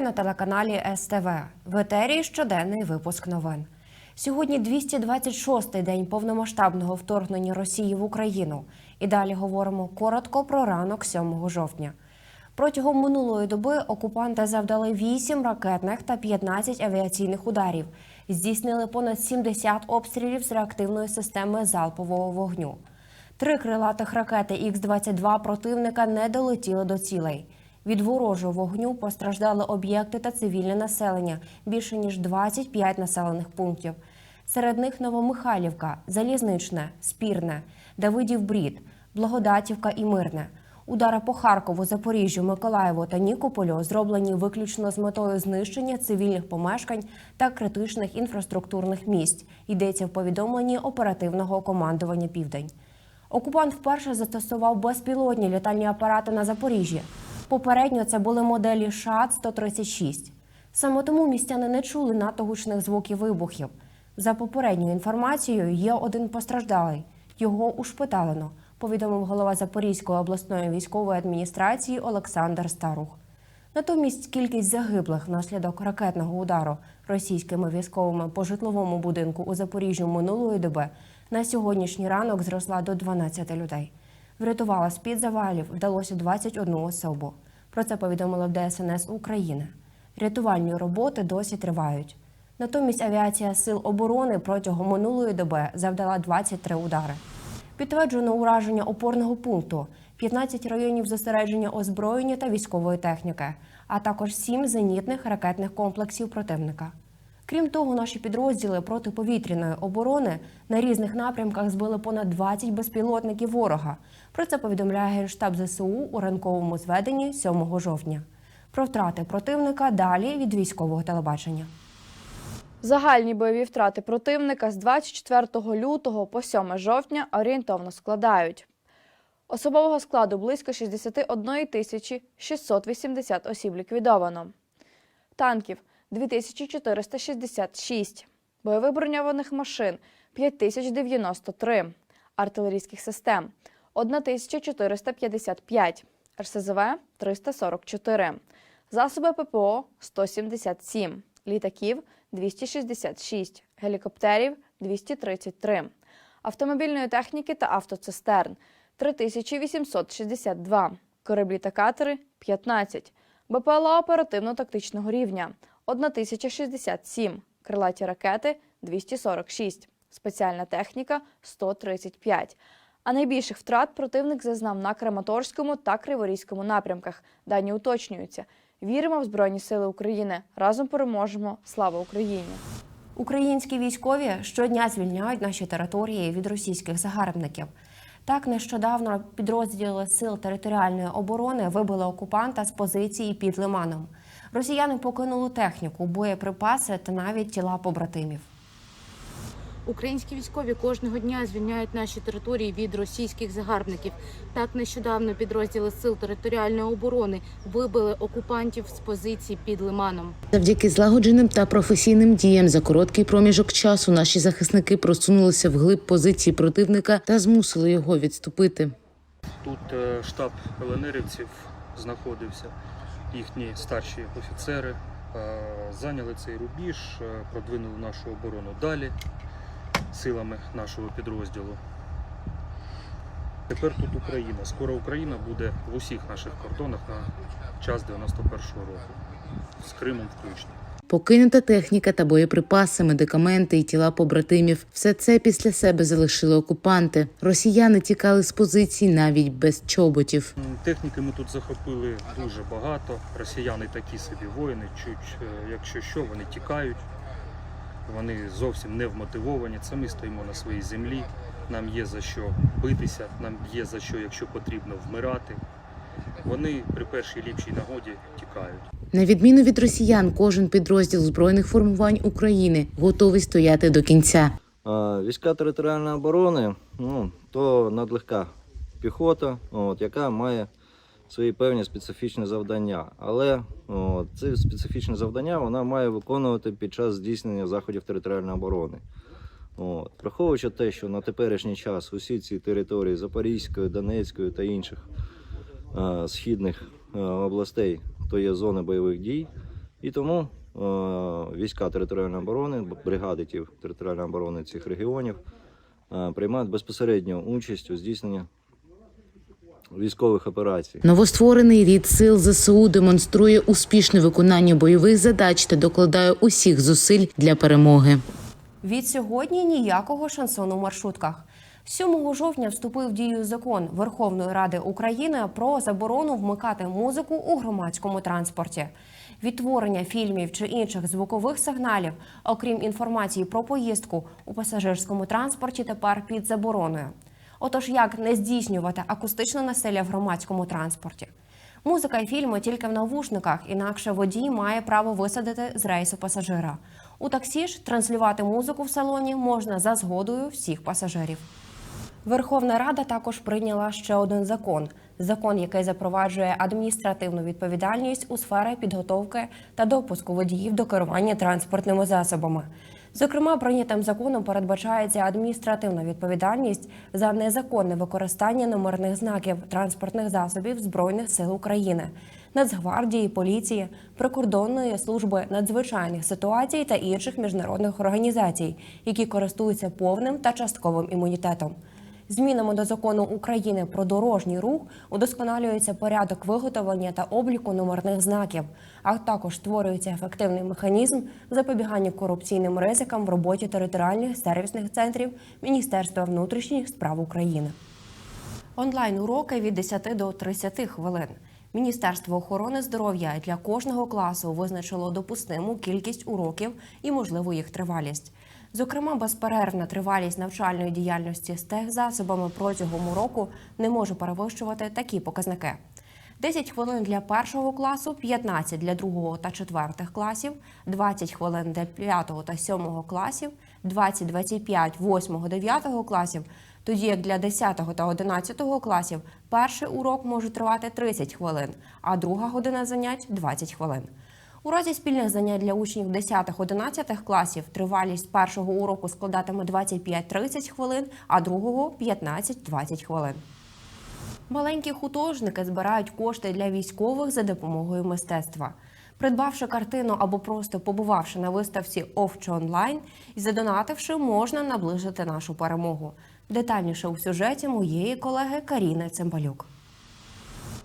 Вітаю на телеканалі СТВ. В етері щоденний випуск новин. Сьогодні 226-й день повномасштабного вторгнення Росії в Україну. І далі говоримо коротко про ранок 7 жовтня. Протягом минулої доби окупанти завдали 8 ракетних та 15 авіаційних ударів. Здійснили понад 70 обстрілів з реактивної системи залпового вогню. Три крилатих ракети Х-22 противника не долетіли до цілей. Від ворожого вогню постраждали об'єкти та цивільне населення більше ніж 25 населених пунктів. Серед них Новомихайлівка, Залізничне, Спірне, Давидів Брід, Благодатівка і Мирне. Удари по Харкову, Запоріжжю, Миколаєву та Нікополю зроблені виключно з метою знищення цивільних помешкань та критичних інфраструктурних місць. Йдеться в повідомленні оперативного командування Південь. Окупант вперше застосував безпілотні літальні апарати на Запоріжжі. Попередньо це були моделі ШАД-136. Саме тому містяни не чули надто гучних звуків вибухів. За попередньою інформацією, є один постраждалий. Його ушпиталено, повідомив голова Запорізької обласної військової адміністрації Олександр Старух. Натомість кількість загиблих внаслідок ракетного удару російськими військовими по житловому будинку у Запоріжжі минулої доби на сьогоднішній ранок зросла до 12 людей. Врятувала з-під завалів вдалося 21 особу. Про це повідомили в ДСНС України. Рятувальні роботи досі тривають. Натомість авіація Сил оборони протягом минулої доби завдала 23 удари. Підтверджено ураження опорного пункту, 15 районів зосередження озброєння та військової техніки, а також 7 зенітних ракетних комплексів противника. Крім того, наші підрозділи протиповітряної оборони на різних напрямках збили понад 20 безпілотників ворога. Про це повідомляє Генштаб ЗСУ у ранковому зведенні 7 жовтня. Про втрати противника далі від військового телебачення. Загальні бойові втрати противника з 24 лютого по 7 жовтня орієнтовно складають. Особового складу близько 61 тисячі 680 осіб ліквідовано. Танків 2466. Бойових броньованих машин 5093. Артилерійських систем 1455. РСЗВ 344. Засоби ППО 177. Літаків 266, гелікоптерів 233, автомобільної техніки та автоцистерн 3862, кораблі та катери 15, БПЛА оперативно-тактичного рівня 1067, крилаті ракети 246, спеціальна техніка 135. А найбільших втрат противник зазнав на Краматорському та Криворізькому напрямках. Дані уточнюються. Віримо в Збройні Сили України. Разом переможемо. Слава Україні! Українські військові щодня звільняють наші території від російських загарбників. Так нещодавно підрозділи сил територіальної оборони вибили окупанта з позиції під лиманом. Росіяни покинули техніку, боєприпаси та навіть тіла побратимів. Українські військові кожного дня звільняють наші території від російських загарбників. Так нещодавно підрозділи сил територіальної оборони вибили окупантів з позицій під лиманом. Завдяки злагодженим та професійним діям за короткий проміжок часу наші захисники просунулися вглиб позиції противника та змусили його відступити. Тут е, штаб ЛНРівців знаходився, їхні старші офіцери е, зайняли цей рубіж, е, продвинули нашу оборону далі силами нашого підрозділу. Тепер тут Україна. Скоро Україна буде в усіх наших кордонах на час 91-го року, з Кримом включно. Покинута техніка та боєприпаси, медикаменти і тіла побратимів все це після себе залишили окупанти. Росіяни тікали з позицій навіть без чоботів. Техніки ми тут захопили дуже багато. Росіяни такі собі воїни, чуть, е, якщо що, вони тікають. Вони зовсім не вмотивовані. Це ми стоїмо на своїй землі. Нам є за що битися, нам є за що, якщо потрібно, вмирати. Вони при першій ліпшій нагоді тікають. На відміну від росіян, кожен підрозділ збройних формувань України готовий стояти до кінця. Війська територіальної оборони ну, то надлегка піхота, от, яка має свої певні специфічні завдання. Але от, ці специфічні завдання вона має виконувати під час здійснення заходів територіальної оборони. От. Враховуючи те, що на теперішній час усі ці території Запорізької, Донецької та інших е, східних е, областей то є зони бойових дій. І тому е, війська територіальної оборони, бригади територіальної оборони цих регіонів е, приймають безпосередню участь у здійсненні військових операцій. Новостворений рід сил ЗСУ демонструє успішне виконання бойових задач та докладає усіх зусиль для перемоги. Від сьогодні ніякого шансону в маршрутках. 7 жовтня вступив в дію закон Верховної Ради України про заборону вмикати музику у громадському транспорті. Відтворення фільмів чи інших звукових сигналів, окрім інформації про поїздку у пасажирському транспорті, тепер під забороною. Отож, як не здійснювати акустичне насилля в громадському транспорті? Музика і фільми тільки в навушниках, інакше водій має право висадити з рейсу пасажира. У таксі ж транслювати музику в салоні можна за згодою всіх пасажирів. Верховна Рада також прийняла ще один закон: закон, який запроваджує адміністративну відповідальність у сфері підготовки та допуску водіїв до керування транспортними засобами. Зокрема, прийнятим законом передбачається адміністративна відповідальність за незаконне використання номерних знаків транспортних засобів Збройних сил України, Нацгвардії, поліції, прикордонної служби надзвичайних ситуацій та інших міжнародних організацій, які користуються повним та частковим імунітетом. Змінами до закону України про дорожній рух удосконалюється порядок виготовлення та обліку номерних знаків, а також створюється ефективний механізм запобігання корупційним ризикам в роботі територіальних сервісних центрів Міністерства внутрішніх справ України. Онлайн уроки від 10 до 30 хвилин. Міністерство охорони здоров'я для кожного класу визначило допустиму кількість уроків і можливу їх тривалість. Зокрема, безперервна тривалість навчальної діяльності з техзасобами протягом уроку не може перевищувати такі показники: 10 хвилин для першого класу, 15 для другого та четвертих класів, 20 хвилин для п'ятого та сьомого класів, 20-25 восьмого, дев'ятого класів. Тоді як для 10 та 11 класів перший урок може тривати 30 хвилин, а друга година занять 20 хвилин. У разі спільних занять для учнів 10-11 класів тривалість першого уроку складатиме 25-30 хвилин, а другого 15-20 хвилин. Маленькі художники збирають кошти для військових за допомогою мистецтва. Придбавши картину або просто побувавши на виставці оф онлайн і задонативши, можна наближити нашу перемогу. Детальніше у сюжеті моєї колеги Каріни Цимбалюк.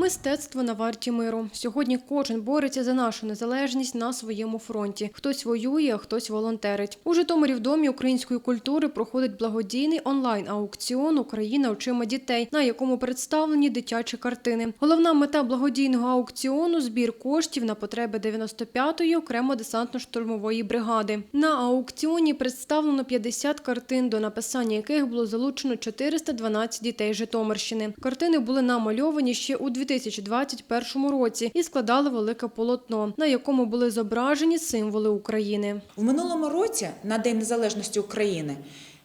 Мистецтво на варті миру. Сьогодні кожен бореться за нашу незалежність на своєму фронті. Хтось воює, а хтось волонтерить. У Житомирі в домі української культури проходить благодійний онлайн-аукціон Україна очима дітей, на якому представлені дитячі картини. Головна мета благодійного аукціону збір коштів на потреби 95-ї окремо десантно-штурмової бригади. На аукціоні представлено 50 картин, до написання яких було залучено 412 дітей Житомирщини. Картини були намальовані ще у 2021 році і складали велике полотно, на якому були зображені символи України. В минулому році, на День Незалежності України,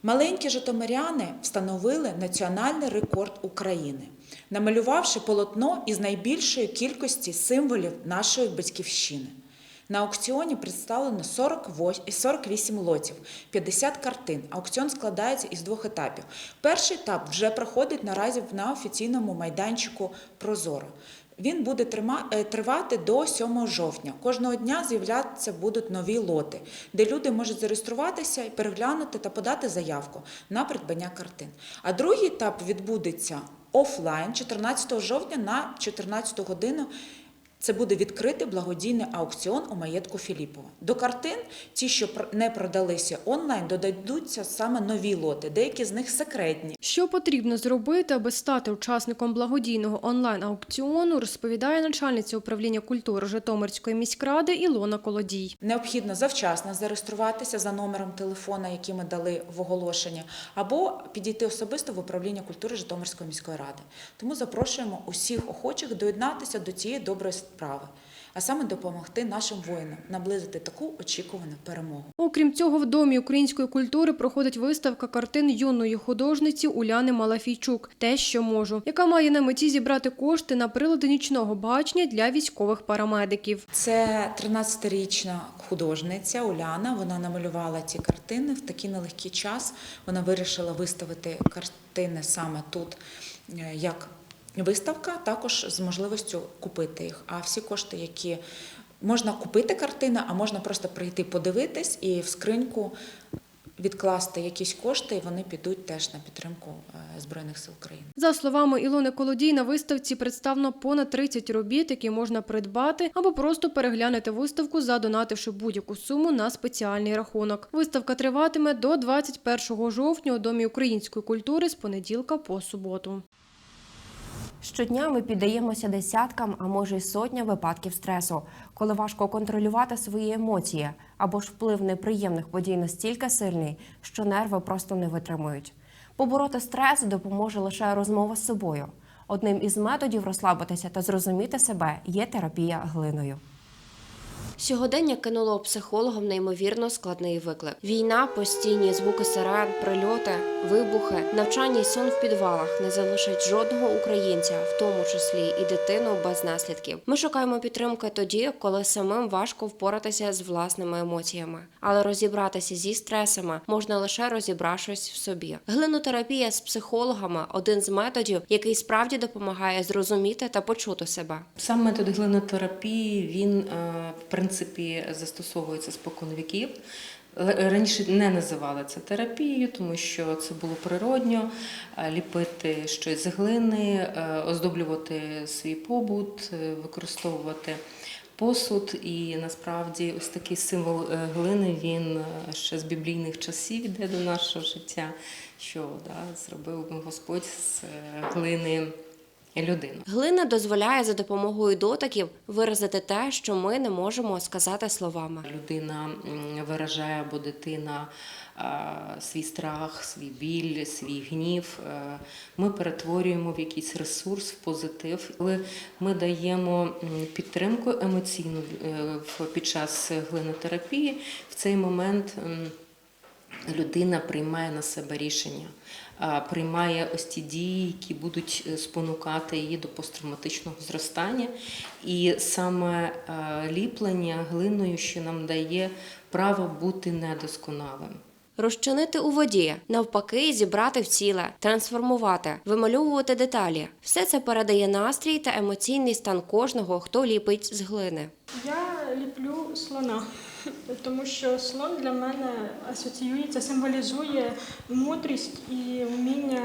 маленькі житомиряни встановили національний рекорд України, намалювавши полотно із найбільшої кількості символів нашої батьківщини. На аукціоні представлено 48 48 лотів, 50 картин. Аукціон складається із двох етапів. Перший етап вже проходить наразі на офіційному майданчику Прозоро. Він буде е, тривати до 7 жовтня. Кожного дня з'являтися будуть нові лоти, де люди можуть зареєструватися і переглянути та подати заявку на придбання картин. А другий етап відбудеться офлайн 14 жовтня на 14 годину. Це буде відкритий благодійний аукціон у маєтку Філіпова. До картин, ті, що не продалися онлайн, додадуться саме нові лоти, деякі з них секретні. Що потрібно зробити, аби стати учасником благодійного онлайн-аукціону, розповідає начальниця управління культури Житомирської міськради Ілона Колодій. Необхідно завчасно зареєструватися за номером телефона, який ми дали в оголошенні, або підійти особисто в управління культури Житомирської міської ради. Тому запрошуємо усіх охочих доєднатися до цієї доброї справи, а саме допомогти нашим воїнам наблизити таку очікувану перемогу. Окрім цього, в домі української культури проходить виставка картин юної художниці Уляни Малафійчук Те, що можу, яка має на меті зібрати кошти на прилади нічного бачення для військових парамедиків. Це 13-річна художниця Уляна. Вона намалювала ці картини в такий нелегкий час. Вона вирішила виставити картини саме тут е, як виставка також з можливістю купити їх. А всі кошти, які можна купити картини, а можна просто прийти подивитись і в скриньку відкласти якісь кошти, і вони підуть теж на підтримку е, Збройних сил України. За словами Ілони Колодій, на виставці представлено понад 30 робіт, які можна придбати або просто переглянути виставку, задонативши будь-яку суму на спеціальний рахунок. Виставка триватиме до 21 жовтня у Домі української культури з понеділка по суботу. Щодня ми піддаємося десяткам, а може й сотням випадків стресу, коли важко контролювати свої емоції, або ж вплив неприємних подій настільки сильний, що нерви просто не витримують. Побороти стрес допоможе лише розмова з собою. Одним із методів розслабитися та зрозуміти себе є терапія глиною. Сьогодення кинуло психологам неймовірно складний виклик: війна, постійні звуки сирен, прильоти, вибухи, навчання й сон в підвалах не залишать жодного українця, в тому числі і дитину без наслідків. Ми шукаємо підтримки тоді, коли самим важко впоратися з власними емоціями, але розібратися зі стресами можна лише розібравшись в собі. Глинотерапія з психологами один з методів, який справді допомагає зрозуміти та почути себе. Сам метод глинотерапії він е, в принципі застосовується споконвіків. Раніше не називали це терапією, тому що це було природньо е, ліпити щось з глини, е, оздоблювати свій побут, е, використовувати посуд. І насправді ось такий символ глини він ще з біблійних часів йде до нашого життя, що да, зробив Господь з глини людину. Глина дозволяє за допомогою дотиків виразити те, що ми не можемо сказати словами. Людина виражає або дитина свій страх, свій біль, свій гнів. Е, Ми перетворюємо в якийсь ресурс, в позитив. Коли ми даємо підтримку емоційну е, під час глинотерапії, в цей момент. людина приймає на себе рішення, приймає ось ті дії, які будуть е, спонукати її до посттравматичного зростання. І саме е, ліплення глиною, що нам дає право бути недосконалим. Розчинити у воді, навпаки, зібрати в ціле, трансформувати, вимальовувати деталі. Все це передає настрій та емоційний стан кожного, хто ліпить з глини. Я ліплю слона, тому що слон для мене асоціюється, символізує мудрість і вміння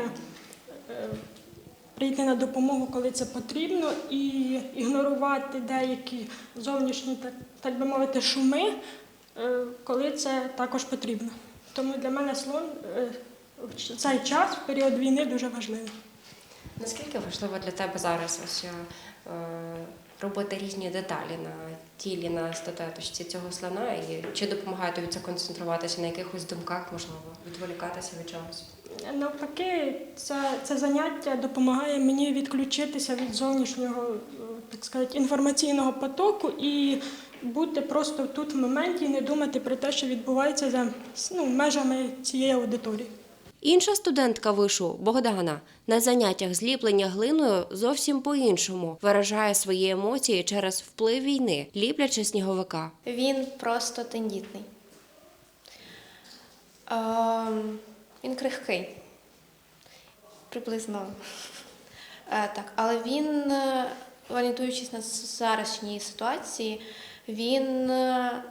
е, прийти на допомогу, коли це потрібно, і ігнорувати деякі зовнішні, так, так би мовити, шуми, е, коли це також потрібно. Тому для мене слон е, в цей час, в період війни, дуже важливий. Наскільки важливо для тебе зараз ось е, робити різні деталі на тілі, на статуеточці цього слона? І чи допомагає тобі це концентруватися на якихось думках, можливо, відволікатися від чогось? Навпаки, це, це заняття допомагає мені відключитися від зовнішнього, е, так сказати, інформаційного потоку і бути просто тут в моменті і не думати про те, що відбувається за ну, межами цієї аудиторії. Інша студентка вишу Богдана на заняттях зліплення глиною зовсім по-іншому виражає свої емоції через вплив війни, ліплячи сніговика. Він просто тендітний. Ем, він крихкий. Приблизно. Е, так, але він, е, орієнтуючись на зарашній ситуації, він е,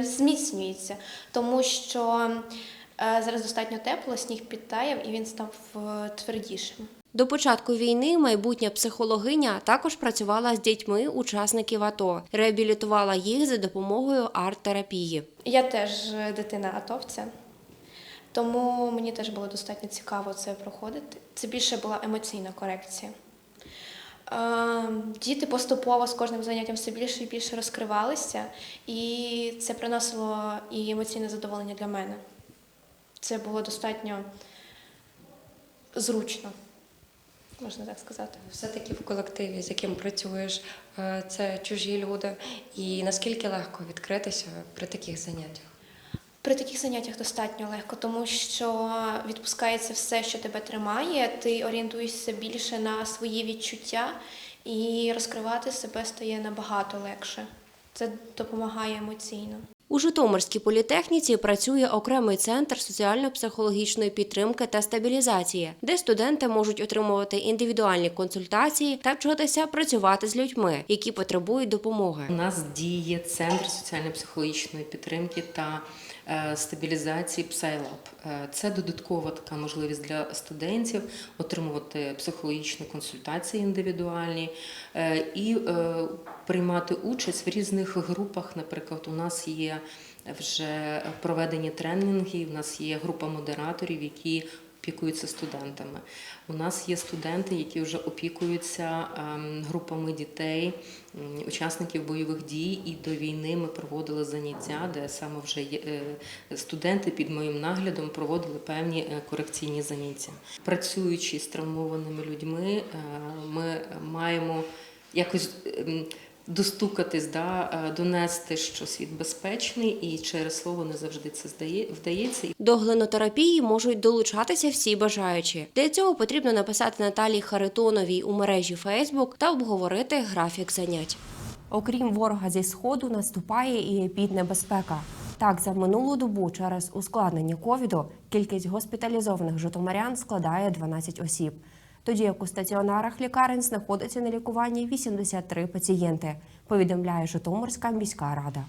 зміцнюється, тому що е, зараз достатньо тепло, сніг підтаяв і він став е, твердішим. До початку війни майбутня психологиня також працювала з дітьми учасників АТО, реабілітувала їх за допомогою арт-терапії. Я теж е, дитина атовця, тому мені теж було достатньо цікаво це проходити. Це більше була емоційна корекція. Е, Діти поступово з кожним заняттям все більше і більше розкривалися, і це приносило і емоційне задоволення для мене. Це було достатньо зручно, можна так сказати. Все-таки в колективі, з яким працюєш, е, це чужі люди. І наскільки легко відкритися при таких заняттях? При таких заняттях достатньо легко, тому що відпускається все, що тебе тримає, ти орієнтуєшся більше на свої відчуття, і розкривати себе стає набагато легше. Це допомагає емоційно. У Житомирській політехніці працює окремий центр соціально-психологічної підтримки та стабілізації, де студенти можуть отримувати індивідуальні консультації та вчитися працювати з людьми, які потребують допомоги. У нас діє центр соціально-психологічної підтримки та стабілізації PsyLab. Е, Це додаткова така можливість для студентів отримувати психологічні консультації індивідуальні е, і е, приймати участь в різних групах. Наприклад, у нас є вже проведені тренінги, у нас є група модераторів, які опікуються студентами. У нас є студенти, які вже опікуються ем, групами дітей, учасників бойових дій. І до війни ми проводили заняття, де саме вже е, студенти під моїм наглядом проводили певні е, корекційні заняття. Працюючи з травмованими людьми, е, ми маємо якось. Достукатись, да, е, донести, що світ безпечний, і через слово не завжди це здає, вдається. До глинотерапії можуть долучатися всі бажаючі. Для цього потрібно написати Наталії Харитоновій у мережі Facebook та обговорити графік занять. Окрім ворога зі сходу, наступає і епіднебезпека. Так, за минулу добу через ускладнення ковіду кількість госпіталізованих житомирян складає 12 осіб. Тоді як у стаціонарах лікарень знаходиться на лікуванні 83 пацієнти, повідомляє Житомирська міська рада.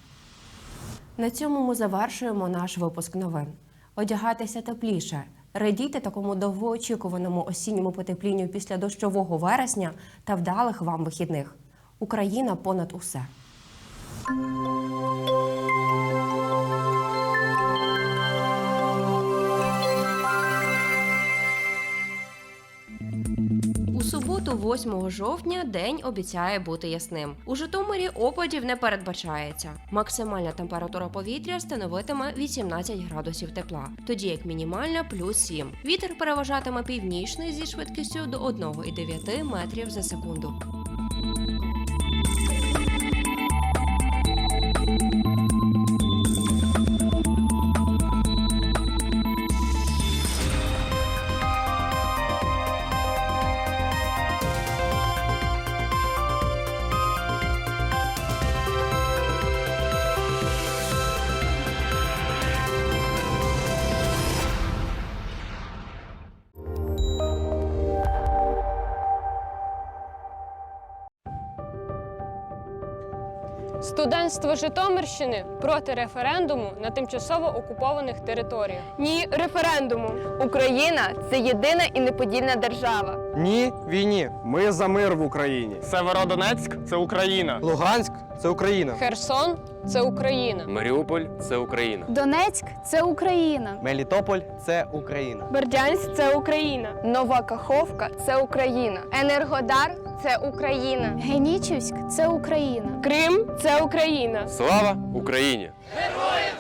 На цьому ми завершуємо наш випуск новин. Одягайтеся тепліше, радійте такому довгоочікуваному осінньому потеплінню після дощового вересня та вдалих вам вихідних. Україна понад усе. У суботу, 8 жовтня, день обіцяє бути ясним. У Житомирі опадів не передбачається. Максимальна температура повітря становитиме 18 градусів тепла, тоді як мінімальна плюс 7. Вітер переважатиме північний зі швидкістю до 1,9 метрів за секунду. Студентство Житомирщини проти референдуму на тимчасово окупованих територіях. Ні референдуму. Україна це єдина і неподільна держава. Ні війні. Ми за мир в Україні. Северодонецьк це Україна. Луганськ це Україна. Херсон це Україна. Маріуполь це Україна. Донецьк це Україна. Мелітополь це Україна. Бердянськ це Україна. Нова Каховка це Україна. Енергодар це Україна. Генічівськ це Україна. Крим це Україна. Слава Україні! Героям